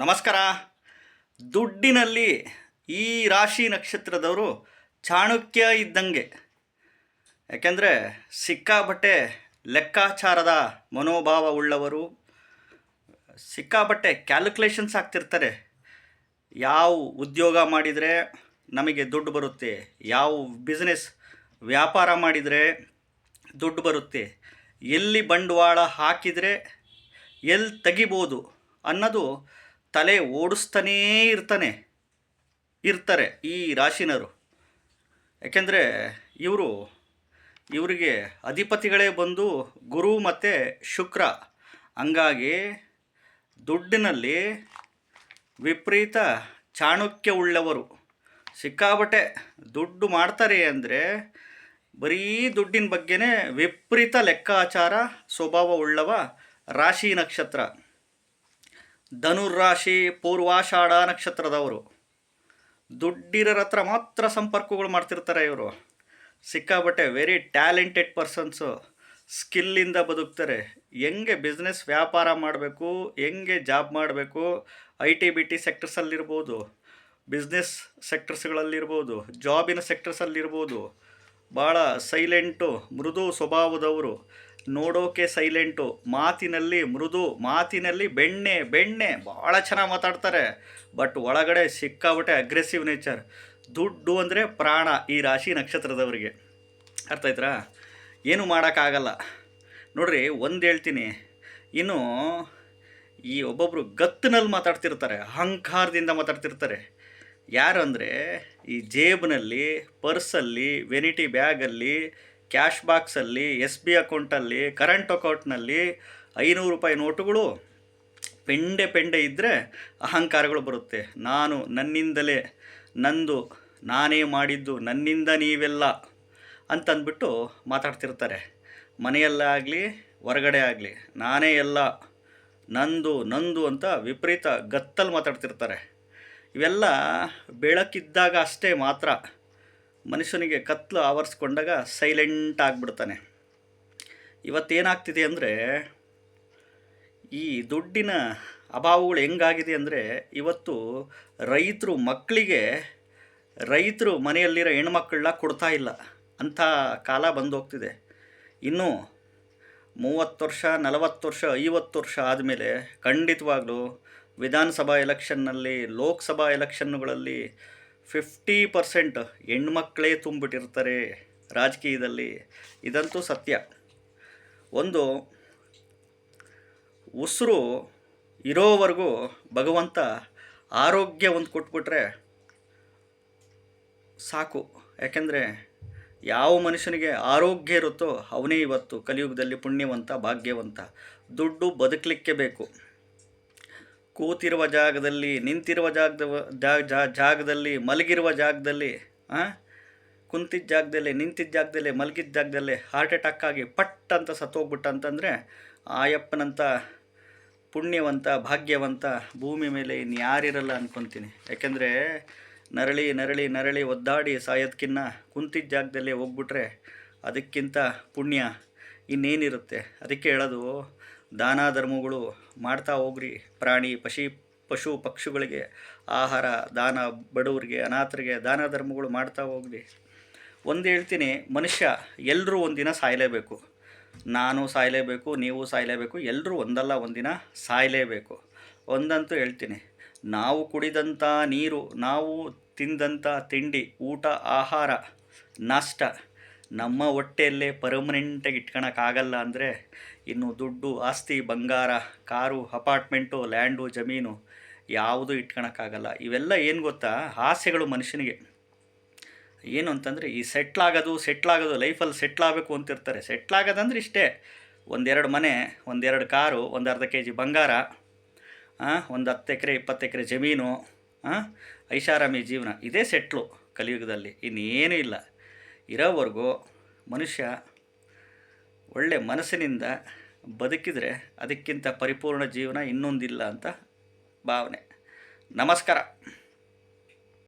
ನಮಸ್ಕಾರ. ದುಡ್ಡಿನಲ್ಲಿ ಈ ರಾಶಿ ನಕ್ಷತ್ರದವರು ಚಾಣಕ್ಯ ಇದ್ದಂಗೆ. ಯಾಕೆಂದರೆ ಸಿಕ್ಕಾಬಟ್ಟೆ ಲೆಕ್ಕಾಚಾರದ ಮನೋಭಾವ ಉಳ್ಳವರು ಸಿಕ್ಕಾಬಟ್ಟೆ ಕ್ಯಾಲ್ಕುಲೇಷನ್ಸ್ ಆಗ್ತಿರ್ತಾರೆ. ಯಾವ ಉದ್ಯೋಗ ಮಾಡಿದರೆ ನಮಗೆ ದುಡ್ಡು ಬರುತ್ತೆ, ಯಾವ ಬಿಸ್ನೆಸ್ ವ್ಯಾಪಾರ ಮಾಡಿದರೆ ದುಡ್ಡು ಬರುತ್ತೆ, ಎಲ್ಲಿ ಬಂಡವಾಳ ಹಾಕಿದರೆ ಎಲ್ಲಿ ತೆಗಿಬೋದು ಅನ್ನೋದು ತಲೆ ಓಡಿಸ್ತಾನೇ ಇರ್ತಾನೆ, ಇರ್ತಾರೆ ಈ ರಾಶಿನರು. ಯಾಕೆಂದರೆ ಇವರು, ಇವರಿಗೆ ಅಧಿಪತಿಗಳೇ ಬಂದು ಗುರು ಮತ್ತು ಶುಕ್ರ. ಹಂಗಾಗಿ ದುಡ್ಡಿನಲ್ಲಿ ವಿಪರೀತ ಚಾಣಕ್ಯ ಉಳ್ಳವರು. ಸಿಕ್ಕಾಬಟ್ಟೆ ದುಡ್ಡು ಮಾಡ್ತಾರೆ ಅಂದರೆ ಬರೀ ದುಡ್ಡಿನ ಬಗ್ಗೆನೇ ವಿಪರೀತ ಲೆಕ್ಕಾಚಾರ ಸ್ವಭಾವ ಉಳ್ಳವ ರಾಶಿ ನಕ್ಷತ್ರ. ಧನುರ್ರಾಶಿ ಪೂರ್ವಾಷಾಢ ನಕ್ಷತ್ರದವರು. ದುಡ್ಡಿರೋರ ಹತ್ರ ಮಾತ್ರ ಸಂಪರ್ಕಗಳು ಮಾಡ್ತಿರ್ತಾರೆ ಇವರು. ಸಿಕ್ಕಾಬಟ್ಟೆ ವೆರಿ ಟ್ಯಾಲೆಂಟೆಡ್ ಪರ್ಸನ್ಸು ಸ್ಕಿಲ್ಲಿಂದ ಬದುಕ್ತಾರೆ. ಹೆಂಗೆ ಬಿಸ್ನೆಸ್ ವ್ಯಾಪಾರ ಮಾಡಬೇಕು, ಹೆಂಗೆ ಜಾಬ್ ಮಾಡಬೇಕು ಐ ಟಿ ಬಿ ಟಿ ಸೆಕ್ಟರ್ಸಲ್ಲಿರ್ಬೋದು ಬಿಸ್ನೆಸ್ ಸೆಕ್ಟರ್ಸ್ಗಳಲ್ಲಿರ್ಬೋದು ಜಾಬಿನ ಸೆಕ್ಟರ್ಸಲ್ಲಿರ್ಬೋದು ಭಾಳ ಸೈಲೆಂಟು ಮೃದು ಸ್ವಭಾವದವರು. ನೋಡೋಕೆ ಸೈಲೆಂಟು ಮಾತಿನಲ್ಲಿ ಮೃದು, ಮಾತಿನಲ್ಲಿ ಬೆಣ್ಣೆ ಬೆಣ್ಣೆ. ಭಾಳ ಚೆನ್ನಾಗಿ ಮಾತಾಡ್ತಾರೆ. ಬಟ್ ಒಳಗಡೆ ಸಿಕ್ಕಾಬಟ್ಟೆ ಅಗ್ರೆಸಿವ್ ನೇಚರ್ ದುಡ್ಡು ಅಂದರೆ ಪ್ರಾಣ ಈ ರಾಶಿ ನಕ್ಷತ್ರದವರಿಗೆ. ಅರ್ಥ ಆಯ್ತರಾ? ಏನು ಮಾಡೋಕ್ಕಾಗಲ್ಲ. ನೋಡ್ರಿ, ಒಂದು ಹೇಳ್ತೀನಿ. ಇನ್ನು ಈ ಒಬ್ಬೊಬ್ಬರು ಗತ್ತಿನಲ್ಲಿ ಮಾತಾಡ್ತಿರ್ತಾರೆ, ಅಹಂಕಾರದಿಂದ ಮಾತಾಡ್ತಿರ್ತಾರೆ. ಯಾರು ಅಂದರೆ ಈ ಜೇಬ್ನಲ್ಲಿ, ಪರ್ಸಲ್ಲಿ ವೆನಿಟಿ ಬ್ಯಾಗಲ್ಲಿ ಕ್ಯಾಶ್ ಬಾಕ್ಸಲ್ಲಿ, ಎಸ್ ಬಿ ಅಕೌಂಟಲ್ಲಿ, ಕರೆಂಟ್ ಅಕೌಂಟ್ನಲ್ಲಿ ಐನೂರು ರೂಪಾಯಿ ನೋಟುಗಳು ಪೆಂಡೆ ಪೆಂಡೆ ಇದ್ದರೆ ಅಹಂಕಾರಗಳು ಬರುತ್ತೆ. ನಾನು ನನ್ನಿಂದಲೇ, ನಂದು, ನಾನೇ ಮಾಡಿದ್ದು, ನನ್ನಿಂದ ನೀವೆಲ್ಲ ಅಂತಂದ್ಬಿಟ್ಟು ಮಾತಾಡ್ತಿರ್ತಾರೆ. ಮನೆಯಲ್ಲಾಗಲಿ ಹೊರಗಡೆ ಆಗಲಿ, ನಾನೇ ಎಲ್ಲ ನಂದು ನಂದು ಅಂತ ವಿಪರೀತ ಗತ್ತಲ್ಲಿ ಮಾತಾಡ್ತಿರ್ತಾರೆ. ಇವೆಲ್ಲ ಬೆಳಕಿದ್ದಾಗ ಅಷ್ಟೇ ಮಾತ್ರ ಮನುಷ್ಯನಿಗೆ ಕತ್ಲು ಆವರಿಸ್ಕೊಂಡಾಗ ಸೈಲೆಂಟ್ ಆಗಿಬಿಡ್ತಾನೆ. ಇವತ್ತೇನಾಗ್ತಿದೆ ಅಂದರೆ, ಈ ದುಡ್ಡಿನ ಅಭಾವಗಳು ಹೆಂಗಾಗಿದೆ ಅಂದರೆ, ಇವತ್ತು ರೈತರು ಮಕ್ಕಳಿಗೆ, ರೈತರು ಮನೆಯಲ್ಲಿರೋ ಹೆಣ್ಮಕ್ಳನ್ನ ಕೊಡ್ತಾ ಇಲ್ಲ. ಅಂಥ ಕಾಲ ಬಂದೋಗ್ತಿದೆ. ಇನ್ನು ಮೂವತ್ತು ವರ್ಷ, ನಲವತ್ತು ವರ್ಷ, ಐವತ್ತು ವರ್ಷ ಆದಮೇಲೆ ಖಂಡಿತವಾಗ್ಲೂ ವಿಧಾನಸಭಾ ಎಲೆಕ್ಷನ್ನಲ್ಲಿ, ಲೋಕಸಭಾ ಎಲೆಕ್ಷನ್ನುಗಳಲ್ಲಿ ಫಿಫ್ಟಿ ಪರ್ಸೆಂಟ್ ಹೆಣ್ಮಕ್ಳೇ ತುಂಬಿಟ್ಟಿರ್ತಾರೆ ರಾಜಕೀಯದಲ್ಲಿ. ಇದಂತೂ ಸತ್ಯ. ಒಂದು, ಉಸಿರು ಇರೋವರೆಗೂ ಭಗವಂತ ಆರೋಗ್ಯ ಒಂದು ಕೊಟ್ಬಿಟ್ರೆ ಸಾಕು. ಯಾಕೆಂದರೆ ಯಾವ ಮನುಷ್ಯನಿಗೆ ಆರೋಗ್ಯ ಇರುತ್ತೋ ಅವನೇ ಇವತ್ತು ಕಲಿಯುಗದಲ್ಲಿ ಪುಣ್ಯವಂತ, ಭಾಗ್ಯವಂತ. ದುಡ್ಡು ಬದುಕಲಿಕ್ಕೆ ಬೇಕು. ಕೂತಿರುವ ಜಾಗದಲ್ಲಿ, ನಿಂತಿರುವ ಜಾಗದ ಜಾಗ ಜಾಗದಲ್ಲಿ, ಮಲಗಿರುವ ಜಾಗದಲ್ಲಿ ಕುಂತಿದ್ದ ಜಾಗದಲ್ಲಿ, ನಿಂತಿದ್ದ ಜಾಗದಲ್ಲಿ, ಮಲಗಿದ್ದ ಜಾಗದಲ್ಲಿ ಹಾರ್ಟ್ ಅಟ್ಯಾಕ್ ಆಗಿ ಪಟ್ ಅಂತ ಸತ್ತೋಗ್ಬಿಟ್ಟ ಅಂತಂದರೆ ಆಯಪ್ಪನಂಥ ಪುಣ್ಯವಂತ, ಭಾಗ್ಯವಂತ ಭೂಮಿ ಮೇಲೆ ಇನ್ನು ಯಾರಿರಲ್ಲ ಅಂದ್ಕೊತೀನಿ ಯಾಕೆಂದರೆ ನರಳಿ ನರಳಿ ನರಳಿ ಒದ್ದಾಡಿ ಸಾಯೋದಕ್ಕಿನ್ನ ಕುಂತಿದ್ದ ಜಾಗದಲ್ಲೇ ಹೋಗ್ಬಿಟ್ರೆ ಅದಕ್ಕಿಂತ ಪುಣ್ಯ ಇನ್ನೇನಿರುತ್ತೆ? ಅದಕ್ಕೆ ಹೇಳೋದು ದಾನ ಧರ್ಮಗಳು ಮಾಡ್ತಾ ಹೋಗ್ರಿ. ಪ್ರಾಣಿ, ಪಶಿ, ಪಶು ಪಕ್ಷಿಗಳಿಗೆ ಆಹಾರ, ದಾನ, ಬಡವರಿಗೆ, ಅನಾಥರಿಗೆ ದಾನ ಧರ್ಮಗಳು ಮಾಡ್ತಾ ಹೋಗ್ರಿ. ಒಂದು ಹೇಳ್ತೀನಿ, ಮನುಷ್ಯ ಎಲ್ಲರೂ ಒಂದಿನ ಸಾಯಲೇಬೇಕು. ನಾನು ಸಾಯಲೇಬೇಕು, ನೀವು ಸಾಯಲೇಬೇಕು ಎಲ್ಲರೂ ಒಂದಲ್ಲ ಒಂದಿನ ಸಾಯಲೇಬೇಕು. ಒಂದಂತೂ ಹೇಳ್ತೀನಿ, ನಾವು ಕುಡಿದಂಥ ನೀರು, ನಾವು ತಿಂದಂಥ ತಿಂಡಿ, ಊಟ, ಆಹಾರ, ನಾಷ್ಟ ನಮ್ಮ ಹೊಟ್ಟೆಯಲ್ಲೇ ಪರ್ಮನೆಂಟಾಗಿ ಇಟ್ಕೊಳಕ್ಕಾಗಲ್ಲ ಅಂದರೆ ಇನ್ನು ದುಡ್ಡು, ಆಸ್ತಿ, ಬಂಗಾರ, ಕಾರು, ಅಪಾರ್ಟ್ಮೆಂಟು, ಲ್ಯಾಂಡು, ಜಮೀನು ಯಾವುದು ಇಟ್ಕೊಳಕ್ಕಾಗಲ್ಲ ಇವೆಲ್ಲ ಏನು ಗೊತ್ತಾ? ಆಸೆಗಳು ಮನುಷ್ಯನಿಗೆ. ಏನು ಅಂತಂದರೆ ಈ ಸೆಟ್ಲಾಗೋದು ಸೆಟ್ಲಾಗೋದು ಲೈಫಲ್ಲಿ ಸೆಟ್ಲಾಗಬೇಕು ಅಂತಿರ್ತಾರೆ. ಸೆಟ್ಲಾಗೋದಂದ್ರೆ ಇಷ್ಟೇ. ಒಂದೆರಡು ಮನೆ, ಒಂದೆರಡು ಕಾರು ಒಂದು ಅರ್ಧ ಕೆ ಜಿ ಬಂಗಾರ ಒಂದು ಹತ್ತು ಎಕರೆ, ಇಪ್ಪತ್ತು ಎಕರೆ ಜಮೀನು ಐಷಾರಾಮಿ ಜೀವನ. ಇದೇ ಸೆಟ್ಲು ಕಲಿಯುಗದಲ್ಲಿ. ಇನ್ನೇನೂ ಇಲ್ಲ. ಇರೋವರೆಗೂ ಮನುಷ್ಯ ಒಳ್ಳೆ ಮನಸ್ಸಿನಿಂದ ಬದುಕಿದರೆ ಅದಕ್ಕಿಂತ ಪರಿಪೂರ್ಣ ಜೀವನ ಇನ್ನೊಂದಿಲ್ಲ ಅಂತ ಭಾವನೆ. ನಮಸ್ಕಾರ.